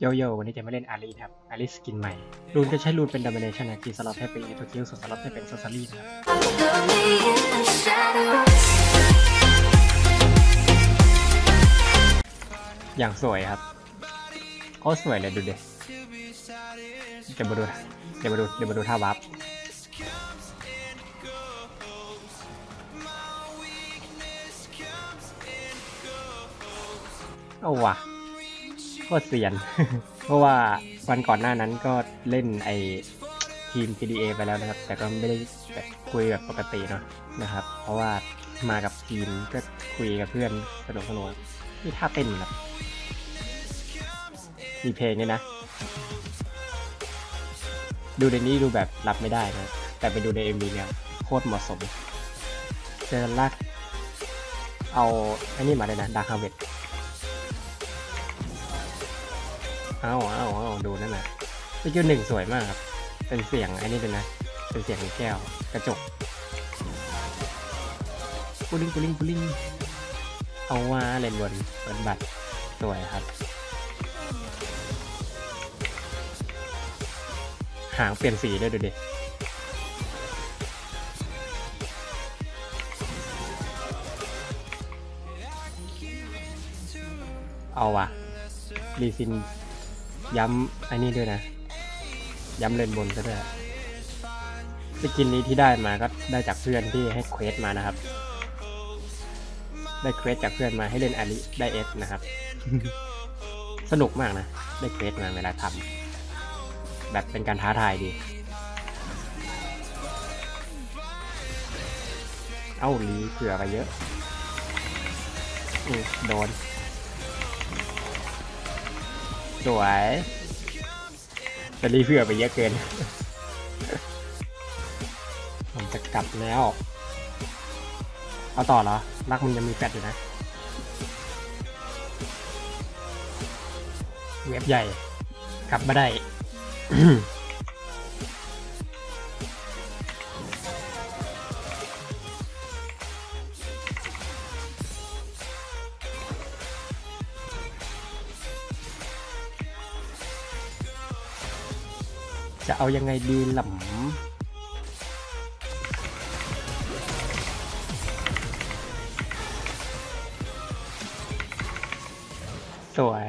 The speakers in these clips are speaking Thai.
โยโย่วันนี้จะมาเล่นอารีครับอารีสกินใหม่ รูนจะใช้รูนเป็นด o ม i เนชันนะกีสล็อตให้เป็นเอโทคิลส่วนสล็อตให้เป็นโซซารีนะครับอย่างสวยครับโคตรสวยเลยดูเด็เดี๋ยวมาดูเดี๋ยวมาดูเดี๋ยวมาดูท่าวับเอาว่ะ โคตรเสียน เพราะว่าวันก่อนหน้านั้นก็เล่นไอทีม PDA ไปแล้วนะครับ แต่ก็ไม่ได้แบบคุยแบบปกติเนาะนะครับ เพราะว่ามากับทีมก็คุยกับเพื่อนสนุกสนุกนี่ท่าเต้นครับมีเพลงเนี่ยนะ ดูในนี้ดูแบบรับไม่ได้นะ แต่ไปดูใน MV เนี่ยโคตรเหมาะสมเจอลากเอาไอ้นี่มาเลยนะดาร์คาเวต เอาเอาเอาดูนั่นนะสกิลหนึ่งสวยมากครับ เป็นเสียงไอ้นี่เลยนะ เป็นเสียงแก้วกระจกปูลิงปูลิงปูลิงเอาว่าเล่นบนบนบัตรสวยครับ หางเปลี่ยนสีด้วยดูดิเอาว่ะรีซิน ย้ำไอันนี้ด้วยนะ ย้ำเลนบนซะด้วยสกินนี้ที่ได้มาก็ได้จากเพื่อนที่ให้เควสมานะครับ ได้เควสจากเพื่อนมาให้เล่นอาริได้เอสนะครับ สนุกมากนะ ได้เควสมาเวลาทำแบบเป็นการท้าทายดี เอ้าลีเผื่อไปเยอะอโดน สวยแต่รีเผื่อไปเยอะเกิน ผมจะกลับแล้ว เอาต่อเหรอ รักมันยังมีแฟดอยู่นะ เว็บใหญ่ กลับมาได้ เอายังไงดีหล่ำสวย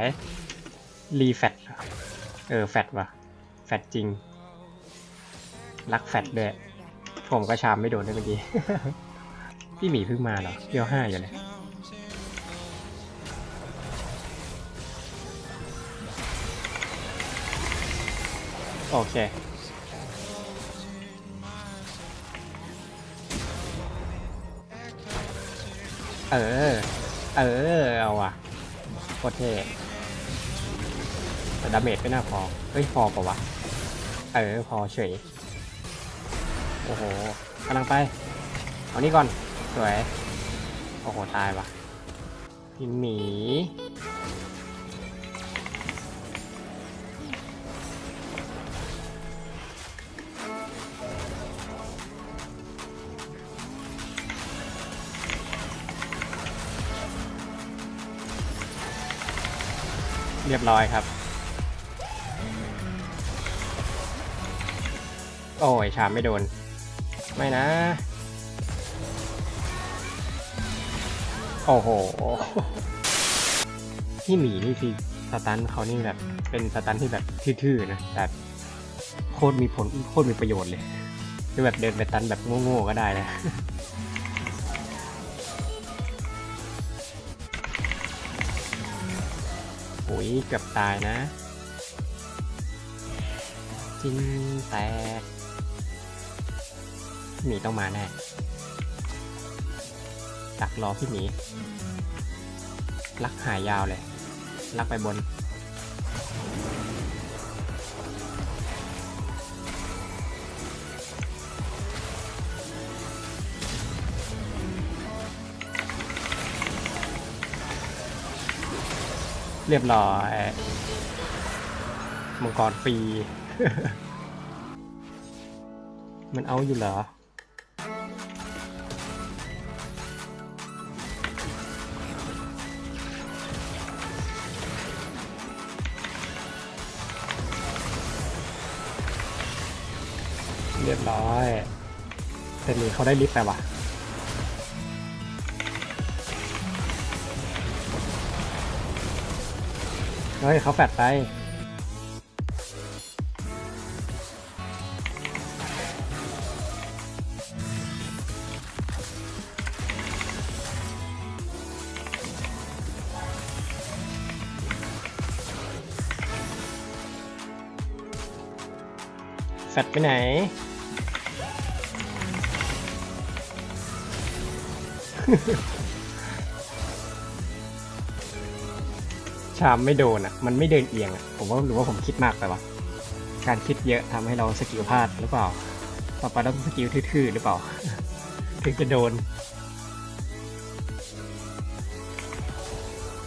รีแฟตเออ แฟตว่ะ แฟตจริง รักแฟตด้วยผมก็ชามไม่โดนด้วยเมื่อกี้ พี่หมีเพิ่งมาเหรอเดียวห้าอยู่เลยโอเค เออ เออ เอาว่ะโคตรเท่แต่ดาเมจไม่น่าพอ เฮ้ย พอปะวะ เออ พอเฉย โอ้โหกำลังไป เอานี่ก่อน สวย โอ้โห ตายว่ะพี่หนี เรียบร้อยครับ โอ้ยชามไม่โดน ไม่นะ โอ้โหพี่หมีนี่คือสตันเขานี่แบบเป็นสตันที่แบบทื่อๆนะแต่โคตรมีผลโคตรมีประโยชน์เลยคือแบบเดินไปตันแบบโง่ๆก็ได้นะ โอ้ยเกือบตายนะจินแตกพี่หมีต้องมาแน่ดักรอพี่หมีลักหายยาวเลย ลักไปบน เรียบร้อยมังกรปี มันเอาอยู่เหรอ เรียบร้อยแต่หนีเขาได้ลิฟต์ไปวะ ฮ้ยเขาแฟดไป แฟดไปไหน ชามไม่โดนอะ มันไม่เดินเอียงอะ ผมว่าหรือว่าผมคิดมากไปวะ การคิดเยอะทำให้เราสกิลพลาดหรือเปล่าต่อไปต้องสกิลทื่อๆหรือเปล่า ถึงจะโดน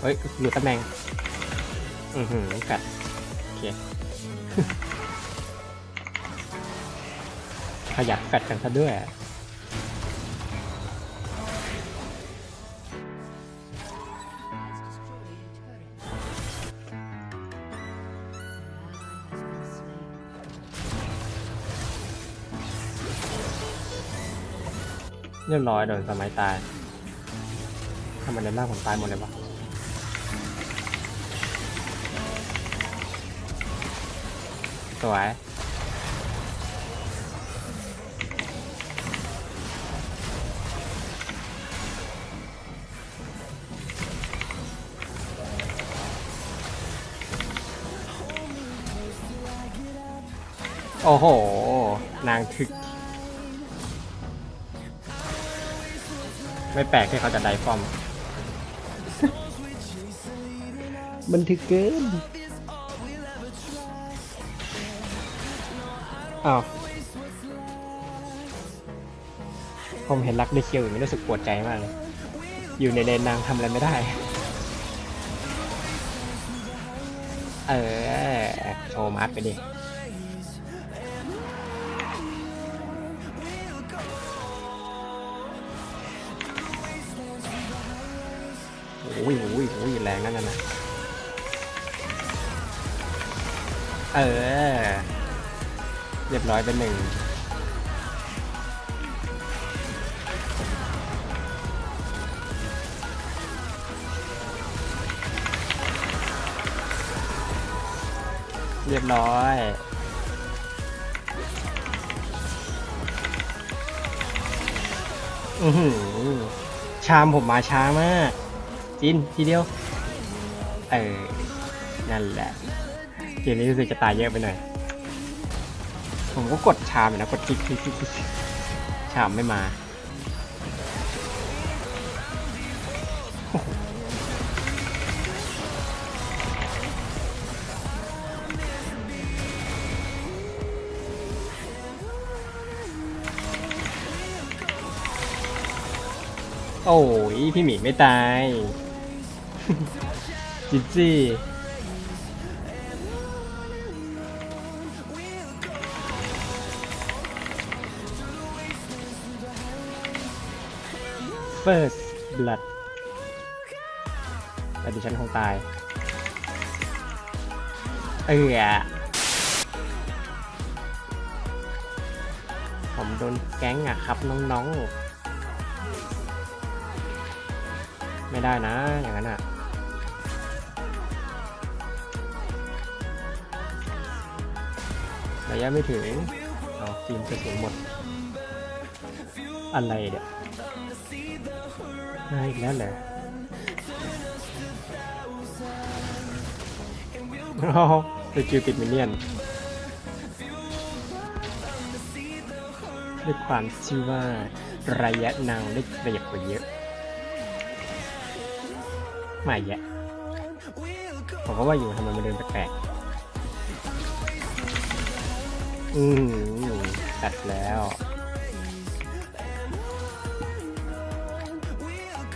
เฮ้ยหลุดตำแหน่ง อือหือกัดโอเคขยันแฟดกันซะด้วย เรียบร้อยโดนสมัยตายทำไมในร่างผมตายหมดเลยวะสวยโอ้โห นางถึก ไม่แปลกที่เขาจะไดฟอร์มมันถึกเกิน อ้าว ผมเห็นรักได้เคียวอย่างนี้รู้สึกปวดใจมากเลย อยู่ในเลนนางทำอะไรไม่ได้ เออ โชว์มาร์ทไปดิ เออ เรียบร้อยเป็นหนึ่งเรียบร้อยอือหือชามผมมาช้ามาก จินทีเดียว เออ นั่นแหละ เกมนี้รู้สึกจะตายเยอะไปหน่อย ผมก็กดชามอยู่นะกดคลิกคลิกคลิกชามไม่มาโอ้ยพี่หมีไม่ตาย จิจี้ เฟิร์สบลัดแต่ดิฉันคงตาย เออผมโดนแก๊งอะครับน้องๆ ไม่ได้นะ อย่างนั้นอะระยะไม่ถึง เอาจีนกระสุนหมด อะไรเดี๋ยว มาอีกแล้วเหรอโอ้โหสกิลติดมินเนี่ยนด้วยความที่ว่าระยะนางได้เปรียบกว่าเยอะไม่แยะผมก็ว่าอยู่ทำไมมันเดินแปลกๆ อืมตัดแล้ว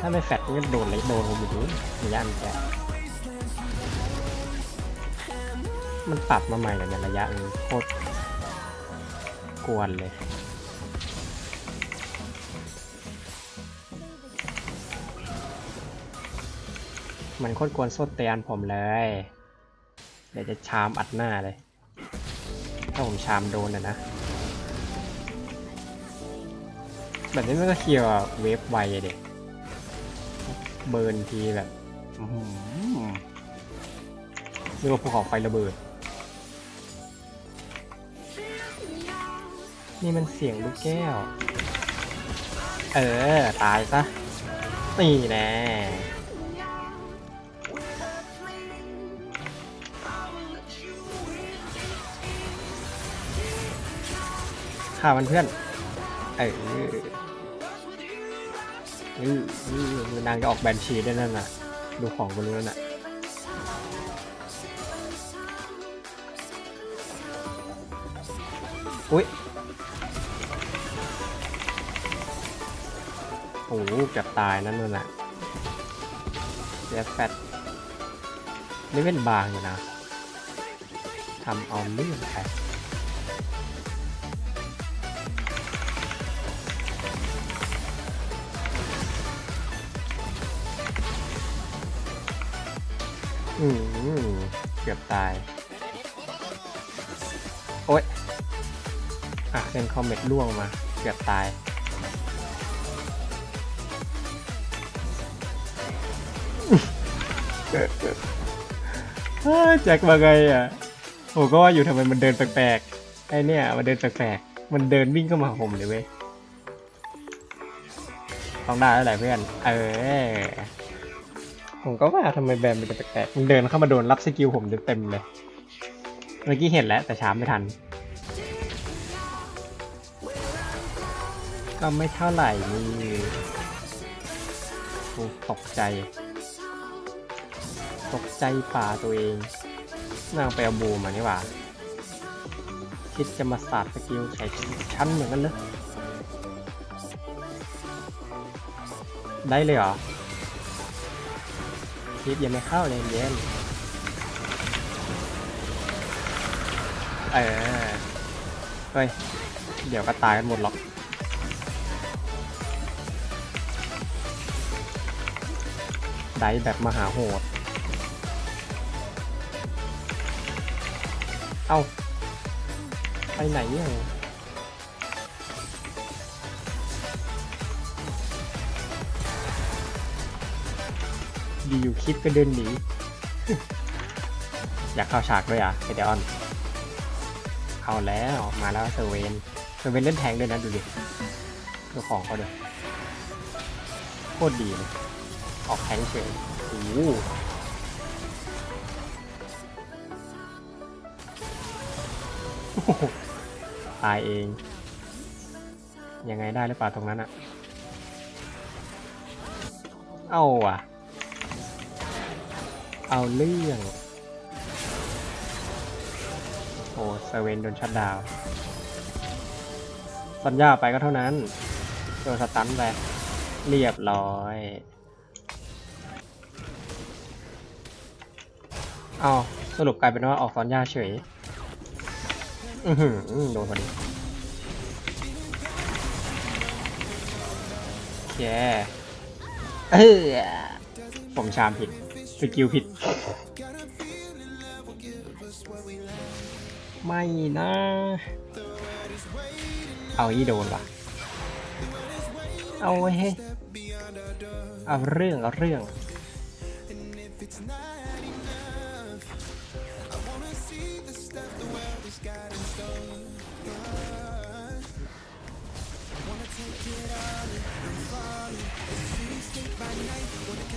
ถ้าไม่แฟดก็โดนเลยโดนผมอยู่ดีระยะมันแกมันปรับมาใหม่เลยเนี่ยระยะมันโคตรกวนเลยมันโคตรกวนโซดเตียนผมเลย เดี๋ยวจะชามอัดหน้าเลย ถ้าผมชามโดนนะนะ แบบนี้มันก็เคลียร์เวฟไวอะเด็ก เบิร์นทีแบบอื้อหือนี่ก็ภูเขาไฟระเบิด นี่มันเสียงลูกแก้ว เออ ตายซะ นี่แน่ข่ามันเพื่อน เออ นางจะออกแบนชีได้นั่นน่ะ ดูของบนนู้นน่ะอุ้ยโอ้โหเกือบตายนั่นนู่นน่ะเสียแฟตนี่เป็นบางอยู่นะทำเอาเลื่อนไป อืมเกือบตาย โอ๊ย อะเซนคอมเมตล่วงมา เกือบตายเฮ้ยแจ็คมาไงอะผมก็ว่าอยู่ทำไมมันเดินแปลกๆ ไอเนี่ย มันเดินแปลกๆ มันเดินวิ่งเข้ามาหาผมเลยเว้ยต้องได้แล้วแหละเพื่อน เออ ผมก็ว่าทำไมแบรนมันจะแปลกๆมันเดินเข้ามาโดนรับสกิลผมเต็มๆเลย เมื่อกี้เห็นแล้วแต่ช้าไม่ทัน ก็ไม่เท่าไหร่นี่โอ้ตกใจ ตกใจป่าตัวเองนางไปเอาบูมานี่หว่า คิดจะมาสาดสกิลใส่ชั้นเหมือนกันเลยได้เลยเหรอ คิดยังไม่เข้าเลยเย็นเออเฮ้ย เดี๋ยวก็ตายกันหมดหรอกได้แบบมหาโหด เอาไปไหนเนี่ย อยู่คิดก็เดินหนี อยากเข้าฉากด้วยอะเอเดออน เข้าแล้วมาแล้วเซเวนเซเวนเล่นแทงด้วยนะดูดิดูของเขาด้วยโคตรดีเลยออกแทงเฉยโอ้หโอ้โหตายเอง ยังไงได้หรือเปล่าตรงนั้นอะเอาอะ เอาเรื่องโอ้เซเว่นโดนชัดดาวสัญญาไปก็เท่านั้นโดนสตันไปเรียบร้อย เอาสรุปกลายเป็นว่าออกซอนยาเฉย อือหือโดนพอดีโอเคเออผมชามผิด สกิลผิด ไม่นะ เอาอีโดนว่ะ เอาไว้ให้เอาเรื่อง เอาเรื่อง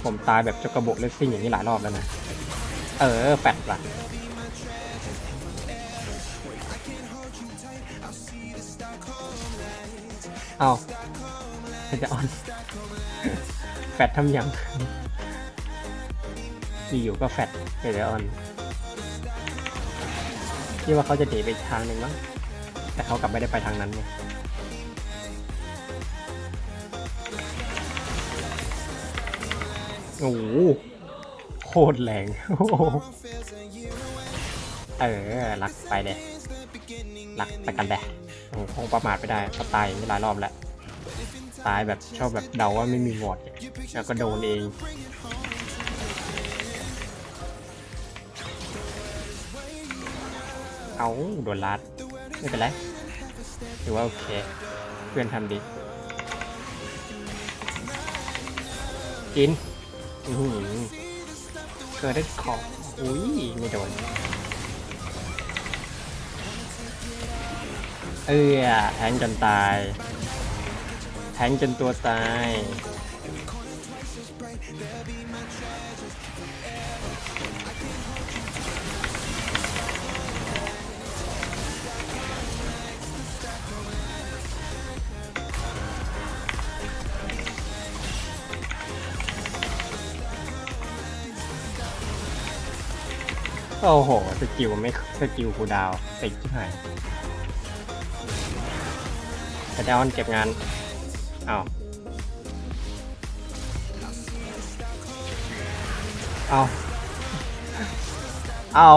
ผมตายแบบจกกระโบกเลสซิ่งอย่างนี้หลายรอบแล้วนะ เออแปดละเอาจะออนแฟดทำยังอยู่ก็แฟดเดี๋ยวออนที่ว่าเขาจะหนีไปทางหนึ่งมั้งแต่เขากลับไม่ได้ไปทางนั้นไง โอ้โหโคตรแรงเออรักไปเลยรักไปกันแหละคงประมาทไม่ได้เขาตายอย่หลายรอบแล้วตายแบบชอบแบบเดาว่าไม่มีวอร์ดแล้วก็โดนเองเอาโดนลัดไม่เป็นไรถือว่าโอเค เพื่อนทำดี กิน เกิดได้ของอุ้ยไม่โดนเออแทงจนตาย แทงจนตัวตาย โอ้โห สกิลไม่สกิลคูดาวติดที่หายแต่ดาวน์เก็บงานอ้าวเอาเอา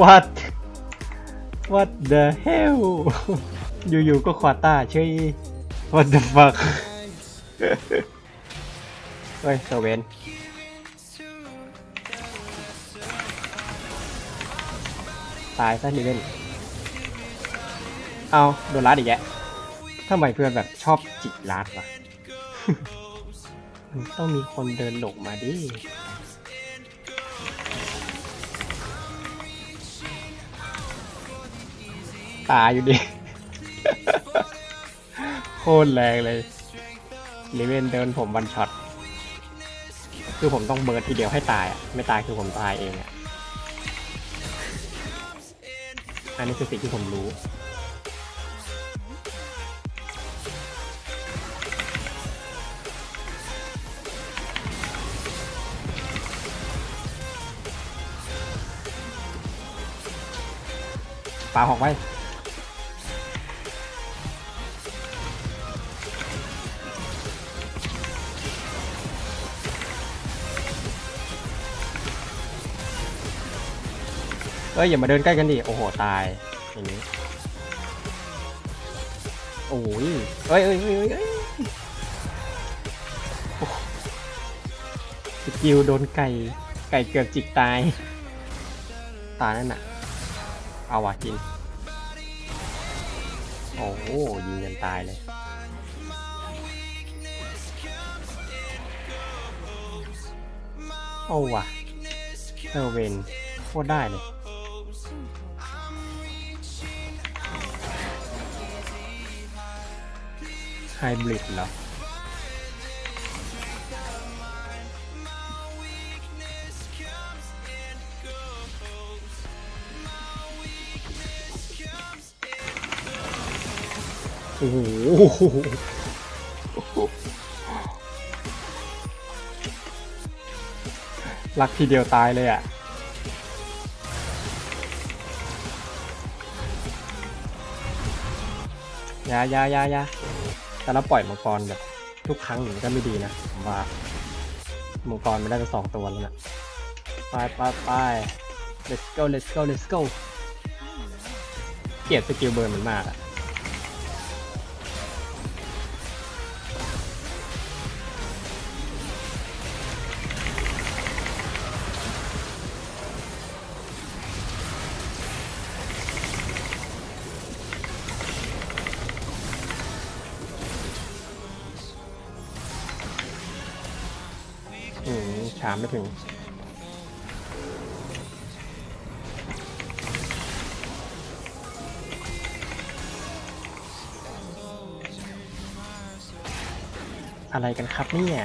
what what the hell อยู่ๆก็ควาต้าเช่ย what the fuck เฮ้ยเซเวน ตายซะดิเล่นเอาโดนรัดอีกแยะทำไมเพื่อนแบบชอบจิกรัดวะมันต้องมีคนเดินหลงมาดิตายอยู่ดิ โคตรแรงเลยลิเวนเดินผมวันช็อต คือผมต้องเบิร์ดทีเดียวให้ตายอะ ไม่ตายคือผมตายเองอะ อันนี้คือสิ่งที่ผมรู้ ปาหอกไว้ อ้ยอย่ามาเดินใกล้กันดิ โอ้โห ตาย อย่างนี้ โอ้ยเอ้ยเอ้ยเอ้ยเอ้ยสกิลโดนไก่ ไก่เกือบจิกตาย ตายนั่นน่ะ เอาว่ะกิน โอ้โหยิงกันตายเลยโอ้ว่ะเออเวนโคตรได้เลย ไฮบริดเหรอ โอ้โหลักทีเดียวตายเลยอะยายายายา แต่เราปล่อยมังกรแบบทุกครั้งอย่างนี้ก็ไม่ดีนะผมว่ามังกรไม่ได้ไปสองตัวแล้วนะไปไปไป let's go let's go let's go เกลียดสกิลเบิร์นมันมากอะามไม่ถึง อะไรกันครับเนี่ย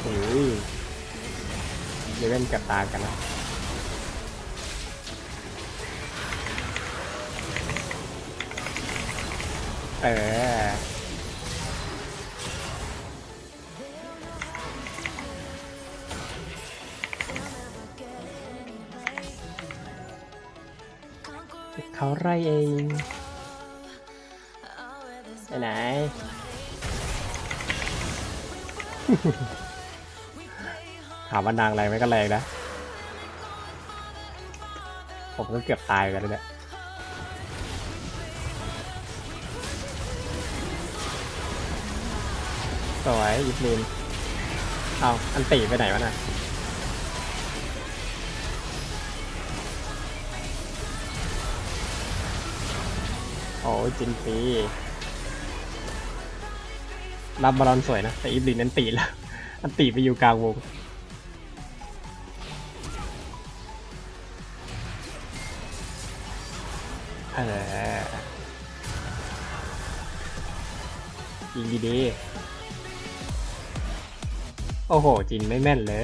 โอ้ยเดี๋ยวเล่นกับตากันนะ เขาไรเองไปไหนถามว่านางแรงไหมก็แรงนะ ผมก็เกือบตายกันแล้วเนี่ยสวยยิบลินเอาอันตีไปไหนวะน่ะ โอ้ยจินปีรับบอลสวยนะ แต่อีฟลินนั้นตีแล้วอันตีไปอยู่กลางวงเออยิงดีๆโอ้โหจินไม่แม่นเลย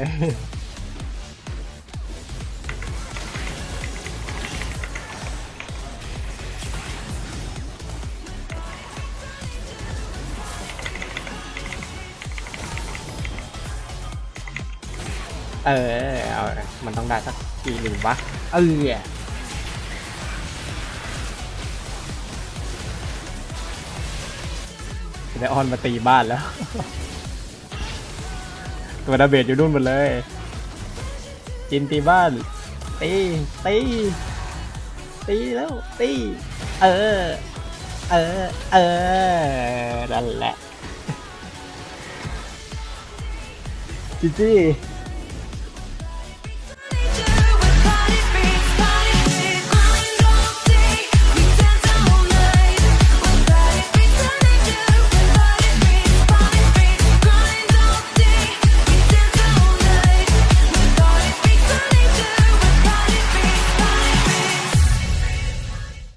เออเอามันต้องได้สักทีหนึ่งวะ เออได้ออนมาตีบ้านแล้ว ตัวดาเบจอยู่นู่นหมดเลย จินตีบ้าน ตี ตี ตีแล้ว ตี เออ เออ เออ นั่นแหละ จีจี้